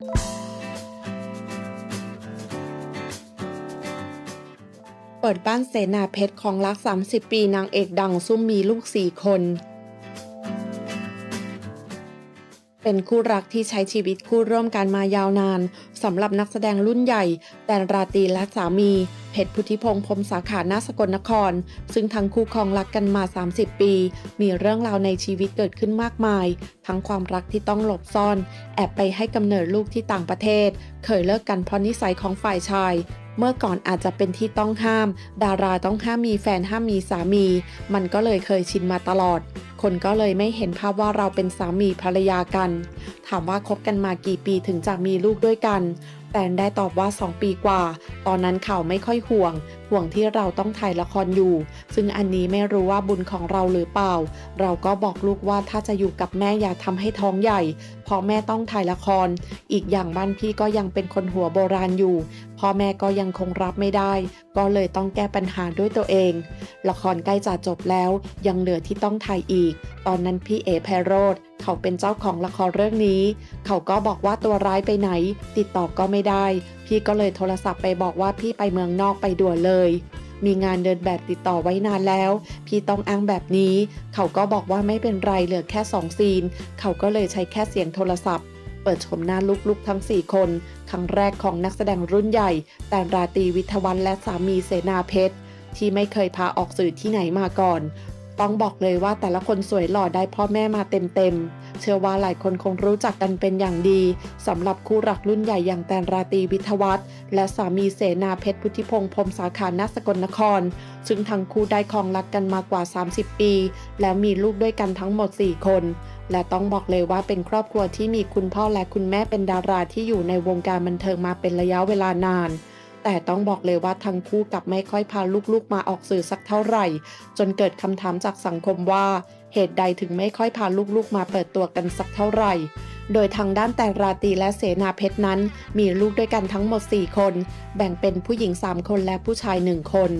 เปิดบ้านเสนาเพชรของรัก 30 ปีนางเอกดังซุ่มมีลูก 4 คน เป็นคู่รักที่ใช้ชีวิตคู่ร่วมกันมายาวนานสำหรับนักแสดงรุ่นใหญ่ แต่ราตีและสามี เพชรพุทธิพงษ์พรมสาขาหน้าสกลนคร ซึ่งทั้งคู่ครองรักกันมา 30 ปี มีเรื่องราวในชีวิตเกิดขึ้นมากมาย ทั้งความรักที่ต้องหลบซ่อน แอบไปให้กำเนิดลูกที่ต่างประเทศ เคยเลิกกันเพราะนิสัยของฝ่ายชายเมื่อก่อนอาจจะเป็นที่ต้องห้าม ดาราต้องห้ามมีแฟนห้ามมีสามี มันก็เลยเคยชินมาตลอด คนก็เลยไม่เห็นภาพว่าเราเป็นสามีภรรยากัน ถามว่าคบกันมากี่ปีถึงจะมีลูกด้วยกัน แต่ได้ตอบว่า 2 ปีกว่า ตอนนั้นข่าวไม่ค่อยห่วง ห่วงที่เราต้องถ่ายละครอยู่ ซึ่งอันนี้ไม่รู้ว่าบุญของเราหรือเปล่า เราก็บอกลูกว่าถ้าจะอยู่กับแม่อย่าทำให้ท้องใหญ่ เพราะแม่ต้องถ่ายละคร อีกอย่างบ้านพี่ก็ยังเป็นคนหัวโบราณอยู่ พ่อแม่ก็ยังคงรับไม่ได้ก็เลยต้องแก้ปัญหาด้วยตัวเอง ละครใกล้จะจบแล้วยังเหลือที่ต้องถ่ายอีก ตอนนั้นพี่เอแพโรธเขาเป็นเจ้าของละครเรื่องนี้ เขาก็บอกว่าตัวร้ายไปไหน ติดต่อก็ไม่ได้ พี่ก็เลยโทรศัพท์ไปบอกว่าพี่ไปเมืองนอกไปด่วนเลย มีงานเดินแบบติดต่อไว้นานแล้ว พี่ต้องอ้างแบบนี้ เขาก็บอกว่าไม่เป็นไรเหลือแค่สองซีน เขาก็เลยใช้แค่เสียงโทรศัพท์ เปิดชมหน้าลูกๆทั้ง 4 คน ครั้งแรกของนักแสดงรุ่นใหญ่ แตนราตีวิทวันและสามีเสนาเพชรที่ไม่เคยพาออกสื่อที่ไหนมาก่อน ต้องบอกเลยว่าแต่ละคนสวยหล่อได้พ่อแม่มาเต็มๆ เชื่อว่าหลายคนคงรู้จักกันเป็นอย่างดีสำหรับคู่รักรุ่นใหญ่อย่างแตนราตรีวิทวัฒน์และสามีเสนาเพชรพุทธิพงษ์พรมสาขานาสกลนคร ซึ่งทั้งคู่ได้ครองรักกันมากว่า 30 ปี แล้วมีลูกด้วยกันทั้งหมด 4 คน และต้องบอกเลยว่าเป็นครอบครัวที่มีคุณพ่อและคุณแม่เป็นดาราที่อยู่ในวงการบันเทิงมาเป็นระยะเวลานาน แต่ต้องบอกเลยว่าทั้งคู่กับไม่ค่อยพาลูกๆมาออกสื่อสักเท่าไหร่ จนเกิดคำถามจากสังคมว่า เหตุใดถึงไม่ค่อยพาลูกๆมาเปิดตัวกันสักเท่าไหร่ โดยทางด้านแต่ราตีและเสนาเพชรนั้น มีลูกด้วยกันทั้งหมด 4 คน แบ่งเป็นผู้หญิง 3 คนและผู้ชาย 1 คน